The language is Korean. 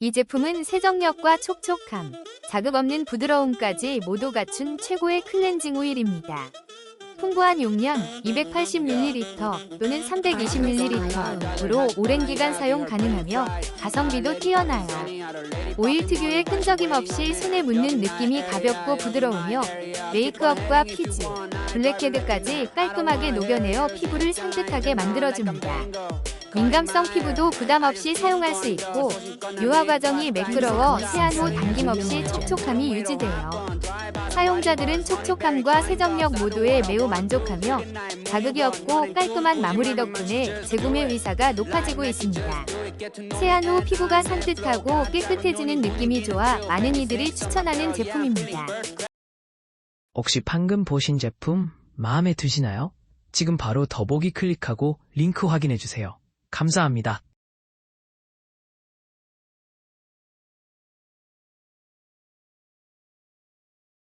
이 제품은 세정력과 촉촉함, 자극 없는 부드러움까지 모두 갖춘 최고의 클렌징 오일입니다. 풍부한 용량 280ml 또는 320ml로 오랜 기간 사용 가능하며 가성비도 뛰어나요. 오일 특유의 끈적임 없이 손에 묻는 느낌이 가볍고 부드러우며 메이크업과 피지, 블랙헤드까지 깔끔하게 녹여내어 피부를 산뜻하게 만들어줍니다. 민감성 피부도 부담 없이 사용할 수 있고 유화 과정이 매끄러워 세안 후 당김 없이 촉촉함이 유지돼요. 사용자들은 촉촉함과 세정력 모두에 매우 만족하며 자극이 없고 깔끔한 마무리 덕분에 재구매 의사가 높아지고 있습니다. 세안 후 피부가 산뜻하고 깨끗해지는 느낌이 좋아 많은 이들이 추천하는 제품입니다. 혹시 방금 보신 제품 마음에 드시나요? 지금 바로 더보기 클릭하고 링크 확인해주세요. 감사합니다.